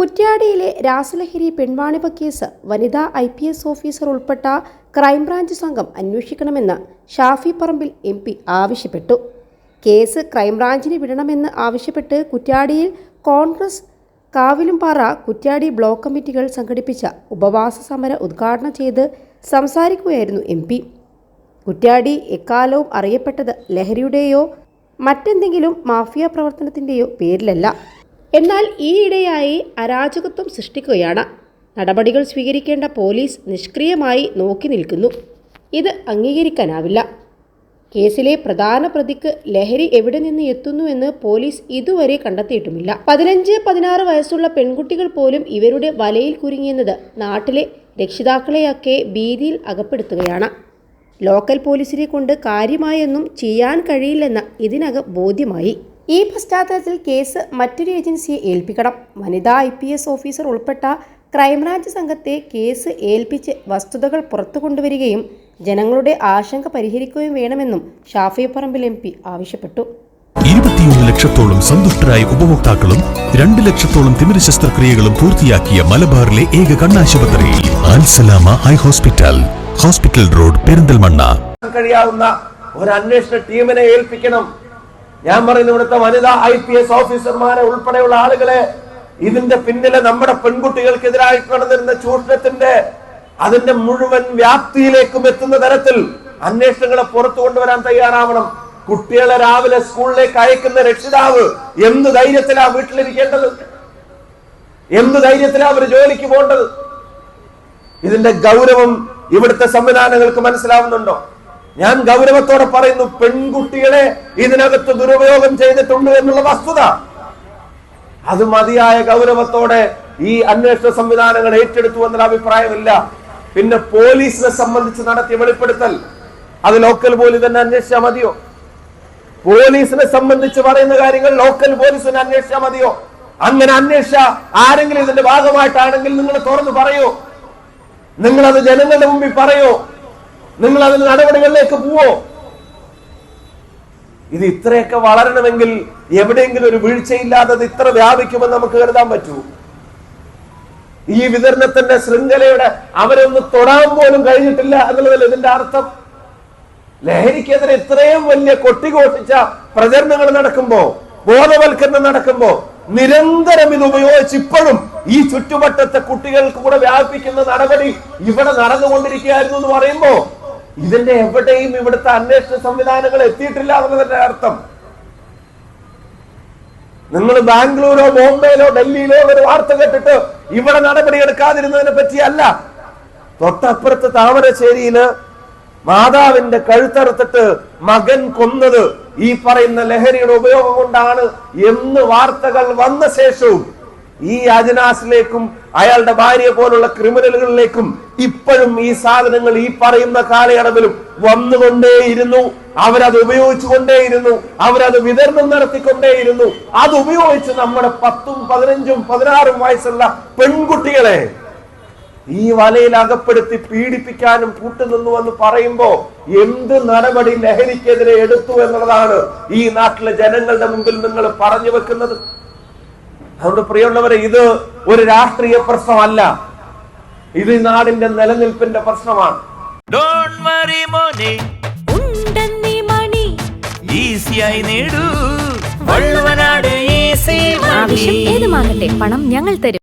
കുറ്റ്യാടിയിലെ രാസലഹരി പെൺവാണിഭ കേസ് വനിതാ ഐ പി എസ് ഓഫീസർ ഉൾപ്പെട്ട ക്രൈംബ്രാഞ്ച് സംഘം അന്വേഷിക്കണമെന്ന് ഷാഫി പറമ്പിൽ എം പി ആവശ്യപ്പെട്ടു. കേസ് ക്രൈംബ്രാഞ്ചിന് വിടണമെന്ന് ആവശ്യപ്പെട്ട് കുറ്റ്യാടിയിൽ കോൺഗ്രസ് കാവിലുംപാറ കുറ്റ്യാടി ബ്ലോക്ക് കമ്മിറ്റികൾ സംഘടിപ്പിച്ച ഉപവാസ സമരം ഉദ്ഘാടനം ചെയ്ത് സംസാരിക്കുകയായിരുന്നു എം പി. കുറ്റ്യാടി എക്കാലവും അറിയപ്പെട്ടത് ലഹരിയുടെയോ മറ്റെന്തെങ്കിലും മാഫിയ പ്രവർത്തനത്തിന്റെയോ പേരിലല്ല. എന്നാൽ ഈയിടെയായി അരാജകത്വം സൃഷ്ടിക്കുകയാണ്. നടപടികൾ സ്വീകരിക്കേണ്ട പോലീസ് നിഷ്ക്രിയമായി നോക്കി നിൽക്കുന്നു. ഇത് അംഗീകരിക്കാനാവില്ല. കേസിലെ പ്രധാന പ്രതിക്ക് ലഹരി എവിടെ നിന്ന് എത്തുന്നുവെന്ന് പോലീസ് ഇതുവരെ കണ്ടെത്തിയിട്ടുമില്ല. പതിനഞ്ച് പതിനാറ് വയസ്സുള്ള പെൺകുട്ടികൾ പോലും ഇവരുടെ വലയിൽ കുരുങ്ങിയെന്നത് നാട്ടിലെ രക്ഷിതാക്കളെയൊക്കെ ഭീതിയിൽ അകപ്പെടുത്തുകയാണ്. ലോക്കൽ പോലീസിനെ കൊണ്ട് കാര്യമായൊന്നും ചെയ്യാൻ കഴിയില്ലെന്ന് ഇതിനകം ബോധ്യമായി. ഈ പശ്ചാത്തലത്തിൽ കേസ് മറ്റൊരു ഏജൻസിയെ ഏൽപ്പിക്കണം. വനിതാ ഐ പി എസ് ഓഫീസർ ഉൾപ്പെട്ട ക്രൈംബ്രാഞ്ച് സംഘത്തെ കേസ് ഏൽപ്പിച്ച് വസ്തുതകൾ പുറത്തു കൊണ്ടുവരികയും ജനങ്ങളുടെ ആശങ്ക പരിഹരിക്കുകയും വേണമെന്നും ഷാഫി പറമ്പിൽ എം പി ആവശ്യപ്പെട്ടു. ഇരുപത്തിയൊന്ന് ലക്ഷത്തോളം സന്തുഷ്ടരായ ഉപഭോക്താക്കളും രണ്ട് ലക്ഷത്തോളം തിമിര ശസ്ത്രക്രിയകളും പൂർത്തിയാക്കിയ മലബാറിലെ ഏക കണ്ണാശുപത്രി Alsalama eye hospital hospital road Perinthalmanna. കഴിയാവുന്ന ഒരു അന്വേഷണ ടീമിനെ ഏൽപ്പിക്കണം. ഞാൻ പറയുന്നു ഇവിടുത്തെ വനിതാ ഐ പി എസ് ഓഫീസർമാരെ ഉൾപ്പെടെയുള്ള ആളുകളെ ഇതിന്റെ പിന്നിലെ നമ്മുടെ പെൺകുട്ടികൾക്കെതിരായിട്ട് നടന്നിരുന്ന ചൂഷണത്തിന്റെ അതിന്റെ മുഴുവൻ വ്യാപ്തിയിലേക്കും എത്തുന്ന തരത്തിൽ അന്വേഷണങ്ങളെ പുറത്തു കൊണ്ടുവരാൻ തയ്യാറാവണം. കുട്ടികളെ രാവിലെ സ്കൂളിലേക്ക് അയക്കുന്ന രക്ഷിതാവ് എന്ത് ധൈര്യത്തിലാ വീട്ടിലിരിക്കേണ്ടത്? എന്ത് ധൈര്യത്തിലാ അവർ ജോലിക്ക് പോകേണ്ടത്? ഇതിന്റെ ഗൗരവം ഇവിടുത്തെ സംവിധാനങ്ങൾക്ക് മനസ്സിലാവുന്നുണ്ടോ? ഞാൻ ഗൗരവത്തോടെ പറയുന്നു പെൺകുട്ടികളെ ഇതിനകത്ത് ദുരുപയോഗം ചെയ്തിട്ടുണ്ട് എന്നുള്ള വസ്തുത. അത് മതിയായ ഗൗരവത്തോടെ ഈ അന്വേഷണ സംവിധാനങ്ങൾ ഏറ്റെടുത്തു എന്നുള്ള അഭിപ്രായമില്ല. പിന്നെ പോലീസിനെ സംബന്ധിച്ച് നടത്തിയ വെളിപ്പെടുത്തൽ അത് ലോക്കൽ പോലീസ് തന്നെ അന്വേഷിച്ചാൽ മതിയോ? പോലീസിനെ സംബന്ധിച്ച് പറയുന്ന കാര്യങ്ങൾ ലോക്കൽ പോലീസിനെ അന്വേഷിച്ചാൽ മതിയോ? അങ്ങനെ അന്വേഷിച്ച ആരെങ്കിലും ഇതിന്റെ ഭാഗമായിട്ടാണെങ്കിൽ നിങ്ങൾ തുറന്നു പറയൂ. നിങ്ങളത് ജനങ്ങളുടെ മുമ്പിൽ പറയോ. നിങ്ങൾ അതിന് നടപടികളിലേക്ക് പോവോ? ഇത് ഇത്രയൊക്കെ വളരണമെങ്കിൽ എവിടെയെങ്കിലും ഒരു വീഴ്ചയില്ലാതെ അത് ഇത്ര വ്യാപിക്കുമെന്ന് നമുക്ക് കരുതാൻ പറ്റൂ. ഈ വിതരണത്തിന്റെ ശൃംഖലയുടെ അവരൊന്ന് തൊടാൻ പോലും കഴിഞ്ഞിട്ടില്ല എന്നുള്ളതല്ല ഇതിന്റെ അർത്ഥം? ലഹരിക്കെതിരെ ഇത്രയും വലിയ കൊട്ടിഘോഷിച്ച പ്രചരണങ്ങൾ നടക്കുമ്പോ ബോധവൽക്കരണം നടക്കുമ്പോ നിരന്തരം ഇത് ഉപയോഗിച്ച് ഇപ്പോഴും ഈ ചുറ്റുവട്ടത്തെ കുട്ടികൾക്ക് കൂടെ വ്യാപിപ്പിക്കുന്ന നടപടി ഇവിടെ നടന്നുകൊണ്ടിരിക്കുകയായിരുന്നു എന്ന് പറയുമ്പോ ഇതിന്റെ എവിടെയും ഇവിടുത്തെ അന്വേഷണ സംവിധാനങ്ങൾ എത്തിയിട്ടില്ല എന്നുള്ളതിന്റെ അർത്ഥം. നിങ്ങൾ ബാംഗ്ലൂരോ ബോംബെയിലോ ഡൽഹിയിലോ ഒരു വാർത്ത കേട്ടിട്ട് ഇവിടെ നടപടിയെടുക്കാതിരുന്നതിനെ പറ്റിയല്ല. തൊട്ടപ്പുറത്ത് താമരശ്ശേരിയിൽ മാതാവിന്റെ കഴുത്തറുത്തിട്ട് മകൻ കൊന്നത് ഈ പറയുന്ന ലഹരിയുടെ ഉപയോഗം കൊണ്ടാണ് എന്ന് വാർത്തകൾ വന്ന ശേഷവും ഈ അജനാസിലേക്കും അയാളുടെ ഭാര്യ പോലുള്ള ക്രിമിനലുകളിലേക്കും ഇപ്പോഴും ഈ സാധനങ്ങൾ ഈ പറയുന്ന കാലയളവിലും വന്നുകൊണ്ടേയിരുന്നു. അവരത് ഉപയോഗിച്ചുകൊണ്ടേയിരുന്നു. അവരത് വിതരണം നടത്തിക്കൊണ്ടേയിരുന്നു. അത് ഉപയോഗിച്ച് നമ്മുടെ പത്തും പതിനഞ്ചും പതിനാറും വയസ്സുള്ള പെൺകുട്ടികളെ ഈ വലയിൽ അകപ്പെടുത്തി പീഡിപ്പിക്കാനും കൂട്ടുനിന്നു എന്ന് പറയുമ്പോ എന്ത് നടപടി ലഹരിക്കെതിരെ എടുത്തു എന്നുള്ളതാണ് ഈ നാട്ടിലെ ജനങ്ങളുടെ മുമ്പിൽ നിങ്ങൾ പറഞ്ഞു വെക്കുന്നത്. അതുകൊണ്ട് പ്രിയമുള്ളവരെ ഇത് ഒരു രാഷ്ട്രീയ പ്രശ്നമല്ല. ഇത് ഈ നാടിന്റെ നിലനിൽപ്പിന്റെ പ്രശ്നമാണ്. ഡോണ്ട് വറി മോനെ. ഉണ്ടെന്നീ മണി. ഈസിയായി നേടൂ. വള്ളുവനാട് ഈസി ആവശ്യം ഏതുമാകട്ടെ പണം ഞങ്ങൾ തരും.